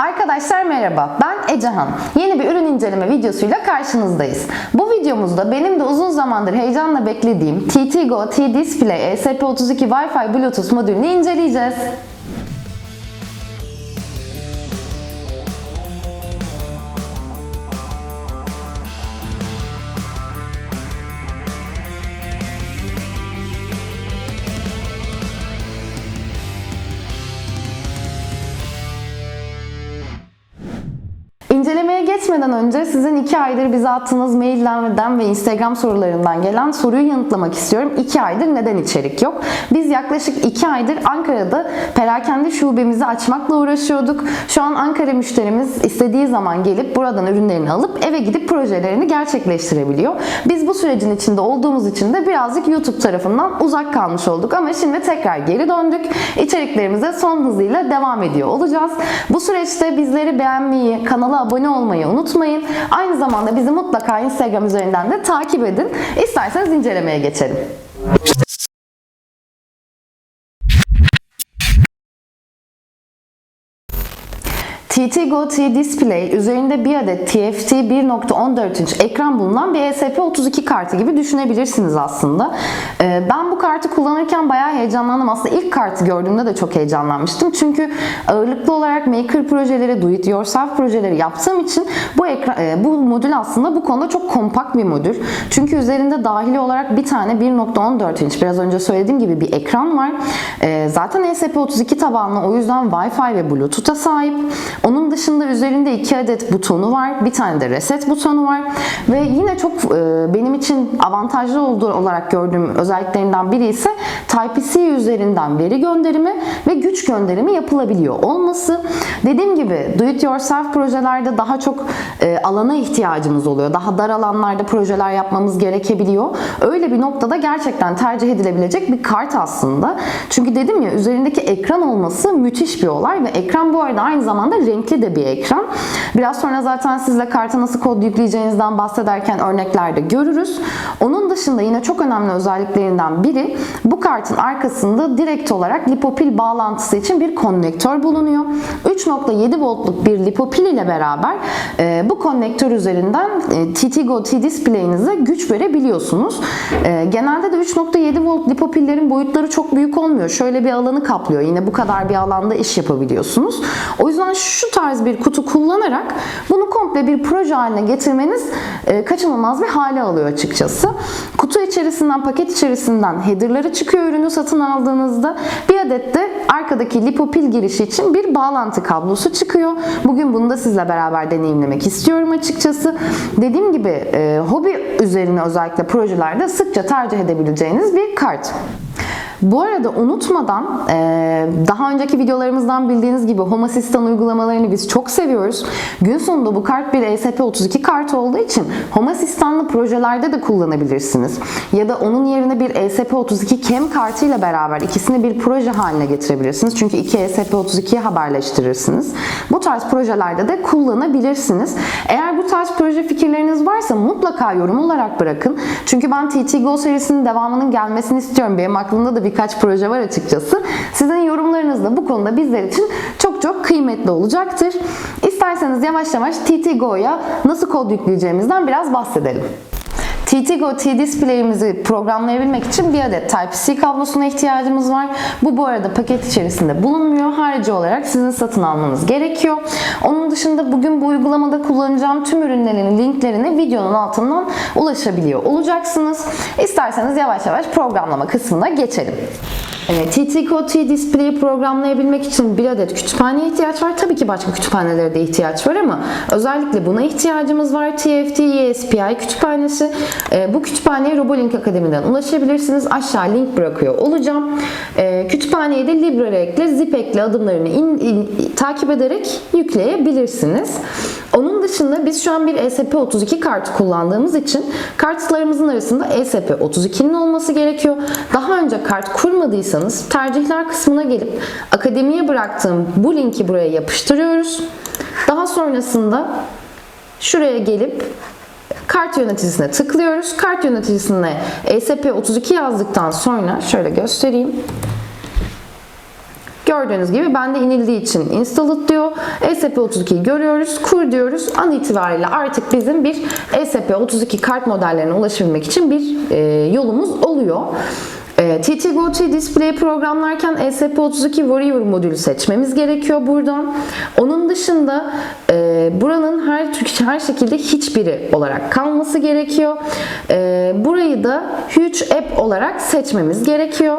Arkadaşlar merhaba, ben Ecehan. Yeni bir ürün inceleme videosuyla karşınızdayız. Bu videomuzda benim de uzun zamandır heyecanla beklediğim TTGO T-Display ESP32 Wi-Fi Bluetooth modülünü inceleyeceğiz. Geçmeden önce sizin iki aydır bize attığınız maillerden ve Instagram sorularından gelen soruyu yanıtlamak istiyorum. İki aydır neden içerik yok? Biz yaklaşık iki aydır Ankara'da perakende şubemizi açmakla uğraşıyorduk. Şu an Ankara müşterimiz istediği zaman gelip buradan ürünlerini alıp eve gidip projelerini gerçekleştirebiliyor. Biz bu sürecin içinde olduğumuz için de birazcık YouTube tarafından uzak kalmış olduk ama şimdi tekrar geri döndük. İçeriklerimize son hızıyla devam ediyor olacağız. Bu süreçte bizleri beğenmeyi, kanala abone olmayı unutmayın. Aynı zamanda bizi mutlaka Instagram üzerinden de takip edin. İsterseniz incelemeye geçelim. TTGO T-Display üzerinde bir adet TFT 1.14 inç ekran bulunan bir ESP32 kartı gibi düşünebilirsiniz aslında. Ee, Ben bu kartı kullanırken bayağı heyecanlandım. Aslında ilk kartı gördüğümde de çok heyecanlanmıştım. Çünkü ağırlıklı olarak maker projeleri, do it yourself projeleri yaptığım için bu ekran, e, bu modül aslında bu konuda çok kompakt bir modül. Çünkü üzerinde dahili olarak bir tane 1.14 inç biraz önce söylediğim gibi bir ekran var. Ee, Zaten ESP32 tabanlı o yüzden Wi-Fi ve Bluetooth'a sahip. Onun dışında üzerinde iki adet butonu var. Bir tane de reset butonu var. Ve yine çok e, benim için avantajlı olduğu olarak gördüğüm özelliklerinden biri ise Type-C üzerinden veri gönderimi ve güç gönderimi yapılabiliyor olması. Dediğim gibi do it yourself projelerde daha çok e, alana ihtiyacımız oluyor. Daha dar alanlarda projeler yapmamız gerekebiliyor. Öyle bir noktada gerçekten tercih edilebilecek bir kart aslında. Çünkü dedim ya üzerindeki ekran olması müthiş bir olay ve ekran bu arada aynı zamanda renkli de bir ekran. Biraz sonra zaten sizle karta nasıl kod yükleyeceğinizden bahsederken örneklerde görürüz. Onun dışında yine çok önemli özelliklerinden biri bu kartın arkasında direkt olarak lipopil bağlantısı için bir konnektör bulunuyor. 3.7 voltluk bir lipopil ile beraber e, bu konnektör üzerinden e, TTGO T-Display'inize güç verebiliyorsunuz. E, genelde de 3.7 volt lipopillerin boyutları çok büyük olmuyor. Şöyle bir alanı kaplıyor. Yine bu kadar bir alanda iş yapabiliyorsunuz. O yüzden şu tarz bir kutu kullanarak bunu komple bir proje haline getirmeniz e, kaçınılmaz bir hale alıyor açıkçası. Kutu içerisinden, paket içerisinden headerları çıkıyor ürünü satın aldığınızda. Bir adet de arkadaki lipopil girişi için bir bağlantı kablosu çıkıyor. Bugün bunu da sizle beraber deneyimlemek istiyorum açıkçası. Dediğim gibi e, hobi üzerine özellikle projelerde sıkça tercih edebileceğiniz bir kart. Bu arada unutmadan e, daha önceki videolarımızdan bildiğiniz gibi Home Assistant uygulamalarını biz çok seviyoruz. Gün sonunda bu kart bir ESP32 kart olduğu için Home Assistant'lı projelerde de kullanabilirsiniz. Ya da onun yerine bir ESP32 Cam kartıyla beraber ikisini bir proje haline getirebilirsiniz. Çünkü iki ESP32'yi haberleştirirsiniz. Bu tarz projelerde de kullanabilirsiniz. Eğer bu tarz proje fikirleriniz varsa mutlaka yorum olarak bırakın. Çünkü ben TTGO serisinin devamının gelmesini istiyorum. Benim aklımda da birkaç proje var açıkçası. Sizin yorumlarınız da bu konuda bizler için çok çok kıymetli olacaktır. İsterseniz yavaş yavaş TTGO'ya nasıl kod yükleyeceğimizden biraz bahsedelim. TTGO T-Display'imizi programlayabilmek için bir adet Type-C kablosuna ihtiyacımız var. Bu bu arada paket içerisinde bulunmuyor. Harici olarak sizin satın almanız gerekiyor. Onun dışında bugün bu uygulamada kullanacağım tüm ürünlerin linklerini videonun altından ulaşabiliyor olacaksınız. İsterseniz yavaş yavaş programlama kısmına geçelim. Evet, TTGO T-Display'i programlayabilmek için bir adet kütüphaneye ihtiyaç var. Tabii ki başka kütüphanelere de ihtiyaç var ama özellikle buna ihtiyacımız var. TFT ESPI kütüphanesi. Ee, bu kütüphaneye Robolink Akademi'den ulaşabilirsiniz. Aşağı link bırakıyor olacağım. Ee, kütüphaneye de LibreRec'le, Zipek'le adımlarını in, in- takip ederek yükleyebilirsiniz. Onun dışında biz şu an bir ESP32 kartı kullandığımız için kartlarımızın arasında ESP32'nin olması gerekiyor. Daha önce kart kurmadıysanız tercihler kısmına gelip akademiye bıraktığım bu linki buraya yapıştırıyoruz. Daha sonrasında şuraya gelip kart yöneticisine tıklıyoruz. Kart yöneticisine ESP32 yazdıktan sonra şöyle göstereyim. Gördüğünüz gibi bende inildiği için installed diyor. ESP32'yi görüyoruz. Kur diyoruz. An itibariyle artık bizim bir ESP32 kart modellerine ulaşabilmek için bir e, yolumuz oluyor. E, TTGO2 Display programlarken ESP32 Warrior modülü seçmemiz gerekiyor buradan. Onun dışında e, buranın her her şekilde hiçbiri olarak kalması gerekiyor. E, burayı da Huge App olarak seçmemiz gerekiyor.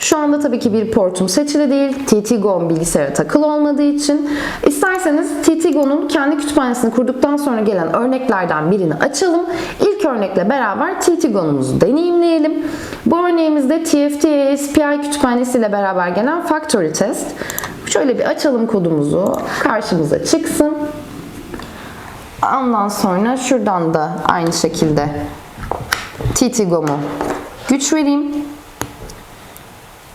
Şu anda tabii ki bir portum seçili değil. TTGO bilgisayara takılı olmadığı için. İsterseniz TTGO'nun kendi kütüphanesini kurduktan sonra gelen örneklerden birini açalım. İlk örnekle beraber TTGO'muzu deneyimleyelim. Bu örneğimizde TFT ASPI kütüphanesiyle beraber gelen Factory Test. Şöyle bir açalım kodumuzu. Karşımıza çıksın. Ondan sonra şuradan da aynı şekilde TTGO'mu güç vereyim.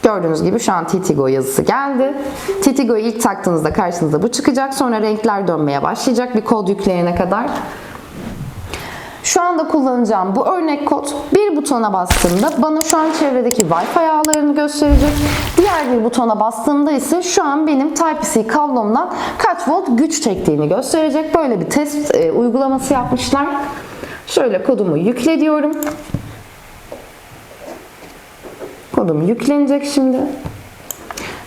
Gördüğünüz gibi şu an Titigo yazısı geldi. Titigo'yu ilk taktığınızda karşınıza bu çıkacak. Sonra renkler dönmeye başlayacak bir kod yükleyene kadar. Şu anda kullanacağım bu örnek kod bir butona bastığımda bana şu an çevredeki Wi-Fi ağlarını gösterecek. Diğer bir butona bastığımda ise şu an benim Type-C kablomdan kaç volt güç çektiğini gösterecek. Böyle bir test e, uygulaması yapmışlar. Şöyle kodumu yükle diyorum. Kodum yüklenecek şimdi.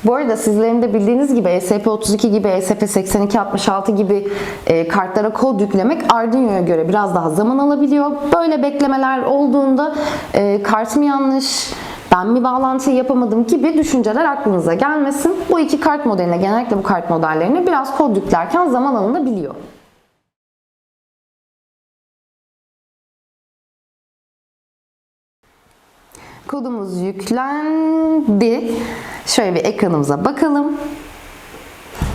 Bu arada sizlerin de bildiğiniz gibi ESP32 gibi, ESP8266 gibi e, kartlara kod yüklemek Arduino'ya göre biraz daha zaman alabiliyor. Böyle beklemeler olduğunda e, kartım yanlış, ben mi bağlantıyı yapamadım gibi düşünceler aklınıza gelmesin. Bu iki kart modeline, genellikle bu kart modellerine biraz kod yüklerken zaman alınabiliyor. Kodumuz yüklendi. Şöyle bir ekranımıza bakalım.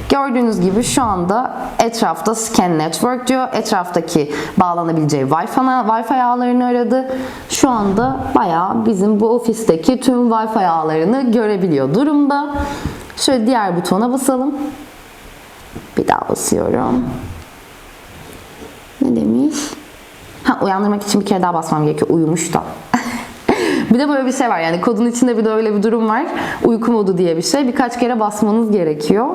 Gördüğünüz gibi şu anda etrafta scan network diyor. Etraftaki bağlanabileceği Wi-Fi, Wi-Fi ağlarını aradı. Şu anda bayağı bizim bu ofisteki tüm Wi-Fi ağlarını görebiliyor durumda. Şöyle diğer butona basalım. Bir daha basıyorum. Ne demiş? Ha uyandırmak için bir kere daha basmam gerekiyor. Uyumuş da. Bir de böyle bir şey var yani kodun içinde bir de öyle bir durum var. Uyku modu diye bir şey. Birkaç kere basmanız gerekiyor.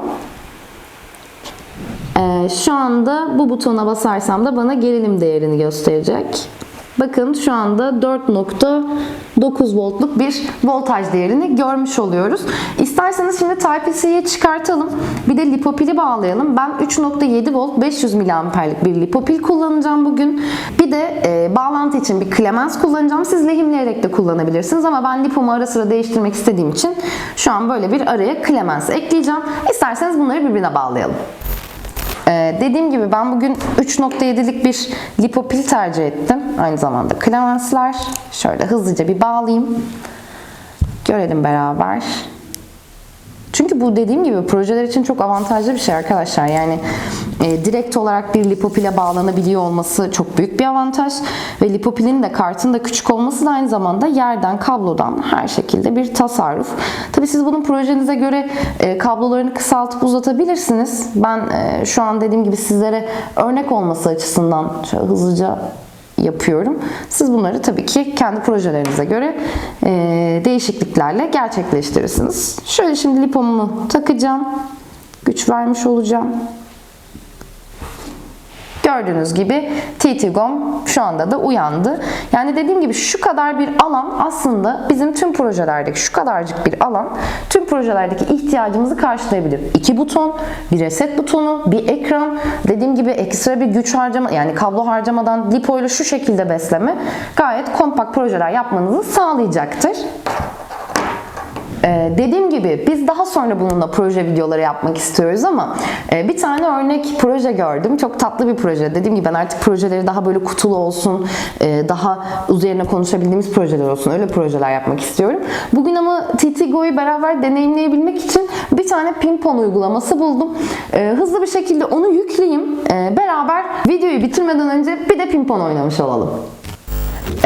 Ee, şu anda bu butona basarsam da bana gerilim değerini gösterecek. Bakın şu anda 4.9 voltluk bir voltaj değerini görmüş oluyoruz. İsterseniz şimdi Type-C'yi çıkartalım. Bir de lipopili bağlayalım. Ben 3.7 volt 500 miliamperlik bir lipopil kullanacağım bugün. Bir de e, bağlantı için bir klemens kullanacağım. Siz lehimleyerek de kullanabilirsiniz ama ben lipomu ara sıra değiştirmek istediğim için şu an böyle bir araya klemens ekleyeceğim. İsterseniz bunları birbirine bağlayalım. Ee, dediğim gibi ben bugün 3.7'lik bir lipopil tercih ettim. Aynı zamanda klemensler. Şöyle hızlıca bir bağlayayım. Görelim beraber. Çünkü bu dediğim gibi projeler için çok avantajlı bir şey arkadaşlar. Yani e, direkt olarak bir lipopile bağlanabiliyor olması çok büyük bir avantaj. Ve lipopilin de kartın da küçük olması da aynı zamanda yerden, kablodan her şekilde bir tasarruf. Tabii siz bunun projenize göre e, kablolarını kısaltıp uzatabilirsiniz. Ben e, şu an dediğim gibi sizlere örnek olması açısından hızlıca yapıyorum. Siz bunları tabii ki kendi projelerinize göre e, değişikliklerle gerçekleştirirsiniz. Şöyle şimdi lipomu takacağım. Güç vermiş olacağım. Gördüğünüz gibi TTGOM şu anda da uyandı. Yani dediğim gibi şu kadar bir alan aslında bizim tüm projelerdeki şu kadarcık bir alan tüm projelerdeki ihtiyacımızı karşılayabilir. İki buton, bir reset butonu, bir ekran, dediğim gibi ekstra bir güç harcama yani kablo harcamadan lipo ile şu şekilde besleme gayet kompakt projeler yapmanızı sağlayacaktır. Ee, dediğim gibi biz daha sonra bununla proje videoları yapmak istiyoruz ama e, bir tane örnek proje gördüm. Çok tatlı bir proje. Dediğim gibi ben artık projeleri daha böyle kutulu olsun, e, daha üzerine konuşabildiğimiz projeler olsun. Öyle projeler yapmak istiyorum. Bugün ama TTGO'yu beraber deneyimleyebilmek için bir tane Pimpon uygulaması buldum. E, hızlı bir şekilde onu yükleyeyim. E, beraber videoyu bitirmeden önce bir de Pimpon oynamış olalım.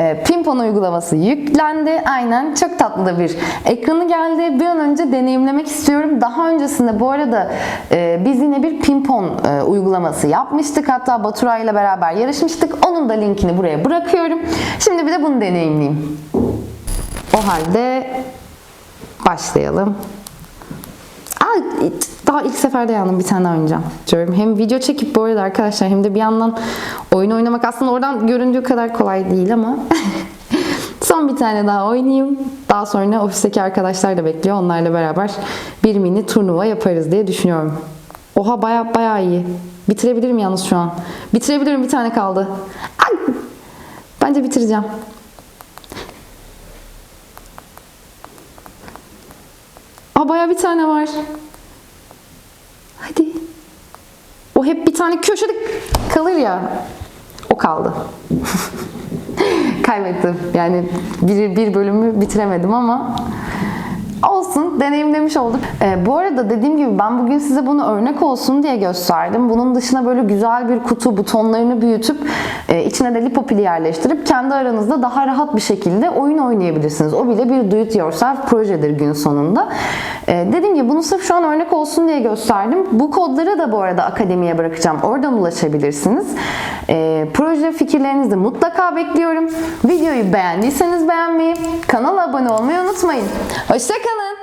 E, Pimpon uygulaması yüklendi. Aynen çok tatlı da bir ekranı geldi. Bir an önce deneyimlemek istiyorum. Daha öncesinde bu arada e, biz yine bir Pimpon e, uygulaması yapmıştık. Hatta Batura ile beraber yarışmıştık. Onun da linkini buraya bırakıyorum. Şimdi bir de bunu deneyimleyeyim. O halde başlayalım. Daha ilk seferde yandım bir tane daha oynayacağım diyorum. Hem video çekip bu arada arkadaşlar hem de bir yandan oyun oynamak aslında oradan göründüğü kadar kolay değil ama son bir tane daha oynayayım. Daha sonra ofisteki arkadaşlar da bekliyor. Onlarla beraber bir mini turnuva yaparız diye düşünüyorum. Oha baya baya iyi. Bitirebilirim yalnız şu an. Bitirebilirim bir tane kaldı. Ay! Bence bitireceğim. Aa baya bir tane var. Hadi. O hep bir tane köşede kalır ya. O kaldı. Kaybettim. Yani bir, bir bölümü bitiremedim ama olsun deneyimlemiş olduk. Ee, bu arada dediğim gibi ben bugün size bunu örnek olsun diye gösterdim. Bunun dışına böyle güzel bir kutu butonlarını büyütüp e, içine de lipopili yerleştirip kendi aranızda daha rahat bir şekilde oyun oynayabilirsiniz. O bile bir do it yourself projedir gün sonunda. Ee, dediğim gibi bunu sırf şu an örnek olsun diye gösterdim. Bu kodları da bu arada akademiye bırakacağım. Oradan ulaşabilirsiniz. Ee, proje fikirlerinizi mutlaka bekliyorum. Videoyu beğendiyseniz beğenmeyi, kanala abone olmayı unutmayın. Hoşçakalın.